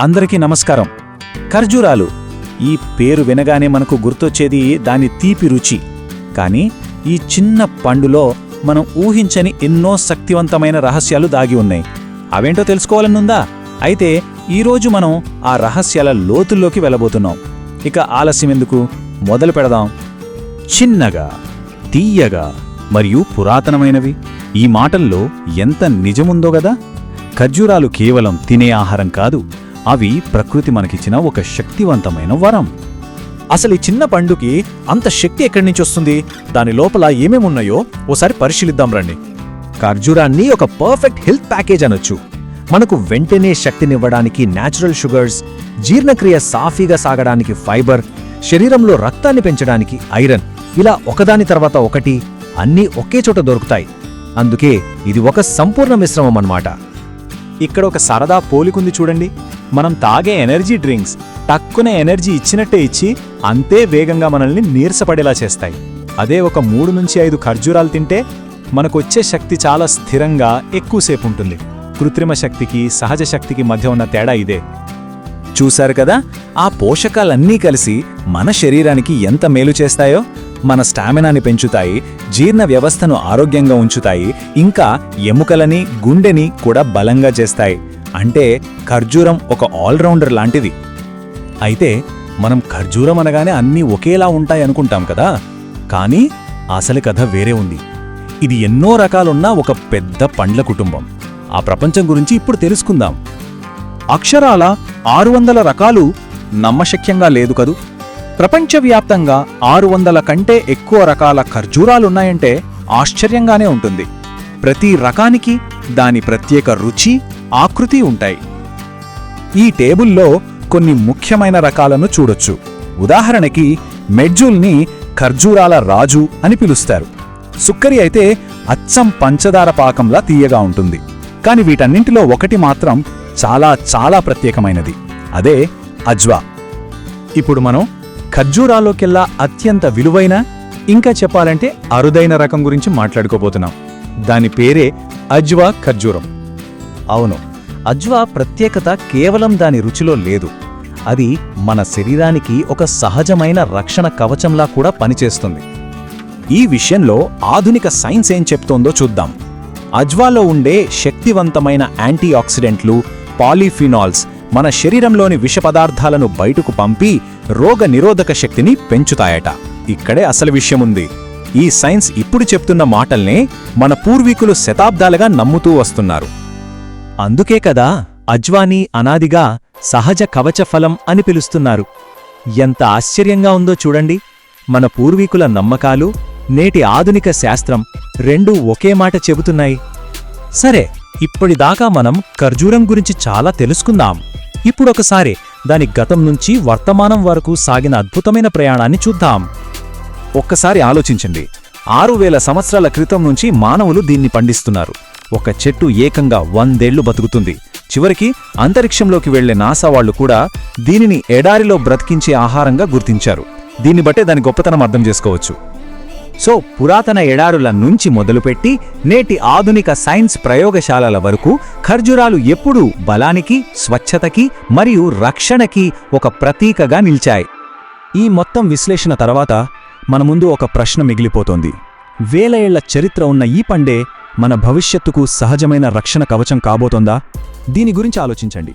అందరికీ నమస్కారం. ఖర్జూరాలు ఈ పేరు వినగానే మనకు గుర్తొచ్చేది దాని తీపి రుచి. కానీ ఈ చిన్న పండులో మనం ఊహించని ఎన్నో శక్తివంతమైన రహస్యాలు దాగి ఉన్నాయి. అవేంటో తెలుసుకోవాలనుందా? అయితే ఈరోజు మనం ఆ రహస్యాల లోతుల్లోకి వెళ్ళబోతున్నాం. ఇక ఆలస్యం ఎందుకు? మొదలు పెడదాం. చిన్నగా తీయగా మరియు పురాతనమైనవి. ఈ మాటల్లో ఎంత నిజముందో గదా? ఖర్జూరాలు కేవలం తినే ఆహారం కాదు అవి ప్రకృతి మనకిచ్చిన ఒక శక్తివంతమైన వరం. అసలు ఈ చిన్న పండుకి అంత శక్తి ఎక్కడి నుంచి వస్తుంది? దాని లోపల ఏమేమున్నాయో ఓసారి పరిశీలిద్దాం రండి. ఖర్జూరాన్ని ఒక పర్ఫెక్ట్ హెల్త్ ప్యాకేజ్ అనొచ్చు. మనకు వెంటనే శక్తినివ్వడానికి న్యాచురల్ షుగర్స్ జీర్ణక్రియ సాఫీగా సాగడానికి ఫైబర్ శరీరంలో రక్తాన్ని పెంచడానికి ఐరన్. ఇలా ఒకదాని తర్వాత ఒకటి అన్నీ ఒకే చోట దొరుకుతాయి. అందుకే ఇది ఒక సంపూర్ణ మిశ్రమం అన్నమాట. ఇక్కడ ఒక సరదా పోలికుంది చూడండి. మనం తాగే ఎనర్జీ డ్రింక్స్ టక్కున ఎనర్జీ ఇచ్చినట్టే ఇచ్చి అంతే వేగంగా మనల్ని నీరసపడేలా చేస్తాయి. అదే ఒక మూడు నుంచి ఐదు ఖర్జూరాలు తింటే మనకొచ్చే శక్తి చాలా స్థిరంగా ఎక్కువసేపు ఉంటుంది. కృత్రిమ శక్తికి సహజ శక్తికి మధ్య ఉన్న తేడా ఇదే. చూశారు కదా? ఆ పోషకాలన్నీ కలిసి మన శరీరానికి ఎంత మేలు చేస్తాయో? మన స్టామినాని పెంచుతాయి జీర్ణ వ్యవస్థను ఆరోగ్యంగా ఉంచుతాయి ఇంకా ఎముకలని గుండెని కూడా బలంగా చేస్తాయి. అంటే ఖర్జూరం ఒక ఆల్రౌండర్ లాంటిది. అయితే మనం ఖర్జూరం అనగానే అన్నీ ఒకేలా ఉంటాయనుకుంటాం కదా. కానీ అసలు కథ వేరే ఉంది. ఇది ఎన్నో రకాలున్న ఒక పెద్ద పండ్ల కుటుంబం. ఆ ప్రపంచం గురించి ఇప్పుడు తెలుసుకుందాం. అక్షరాల ఆరు వందల రకాలు నమ్మశక్యంగా లేదు కదూ. ప్రపంచవ్యాప్తంగా ఆరు వందల కంటే ఎక్కువ రకాల ఖర్జూరాలున్నాయంటే ఆశ్చర్యంగానే ఉంటుంది. ప్రతి రకానికి దాని ప్రత్యేక రుచి ఆకృతి ఉంటాయి. ఈ టేబుల్లో కొన్ని ముఖ్యమైన రకాలను చూడొచ్చు. ఉదాహరణకి మెడ్జుల్ని ఖర్జూరాల రాజు అని పిలుస్తారు. సుక్కరి అయితే అచ్చం పంచదార పాకంలా తీయగా ఉంటుంది. కాని వీటన్నింటిలో ఒకటి మాత్రం చాలా చాలా ప్రత్యేకమైనది. అదే అజ్వా. ఇప్పుడు మనం ఖర్జూరాలోకెల్లా అత్యంత విలువైన ఇంకా చెప్పాలంటే అరుదైన రకం గురించి మాట్లాడుకోబోతున్నాం. దాని పేరే అజ్వా ఖర్జూరం. అవును. అజ్వా ప్రత్యేకత కేవలం దాని రుచిలో లేదు. అది మన శరీరానికి ఒక సహజమైన రక్షణ కవచంలా కూడా పనిచేస్తుంది. ఈ విషయంలో ఆధునిక సైన్స్ ఏం చెప్తోందో చూద్దాం. అజ్వాలో ఉండే శక్తివంతమైన యాంటీ ఆక్సిడెంట్లు పాలీఫినాల్స్ మన శరీరంలోని విష పదార్థాలను బయటకు పంపి రోగ నిరోధక శక్తిని పెంచుతాయట. ఇక్కడే అసలు విషయముంది. ఈ సైన్స్ ఇప్పుడు చెప్తున్న మాటల్నే మన పూర్వీకులు శతాబ్దాలుగా నమ్ముతూ వస్తున్నారు. అందుకే కదా అజ్వానీ అనాదిగా సహజ కవచ ఫలం అని పిలుస్తున్నారు. ఎంత ఆశ్చర్యంగా ఉందో చూడండి. మన పూర్వీకుల నమ్మకాలు నేటి ఆధునిక శాస్త్రం రెండూ ఒకే మాట చెబుతున్నాయి. సరే ఇప్పటిదాకా మనం ఖర్జూరం గురించి చాలా తెలుసుకుందాం. ఇప్పుడొకసారి దాని గతం నుంచి వర్తమానం వరకు సాగిన అద్భుతమైన ప్రయాణాన్ని చూద్దాం. ఒక్కసారి ఆలోచించండి. ఆరు వేల సంవత్సరాల క్రితం నుంచి మానవులు దీన్ని పండిస్తున్నారు. ఒక చెట్టు ఏకంగా వందేళ్ళు బతుకుతుంది. చివరికి అంతరిక్షంలోకి వెళ్ళే నాసా వాళ్ళు కూడా దీనిని ఎడారిలో బ్రతికించే ఆహారంగా గుర్తించారు. దీన్ని బట్టే దాని గొప్పతనం అర్థం చేసుకోవచ్చు. సో పురాతన ఎడారుల నుంచి మొదలుపెట్టి నేటి ఆధునిక సైన్స్ ప్రయోగశాలల వరకు ఖర్జూరాలు ఎప్పుడూ బలానికి స్వచ్ఛతకి మరియు రక్షణకి ఒక ప్రతీకగా నిలిచాయి. ఈ మొత్తం విశ్లేషణ తర్వాత మన ముందు ఒక ప్రశ్న మిగిలిపోతోంది. వేల ఏళ్ళ చరిత్ర ఉన్న ఈ పండే మన భవిష్యత్తుకు సహజమైన రక్షణ కవచం కాబోతోందా? దీని గురించి ఆలోచించండి.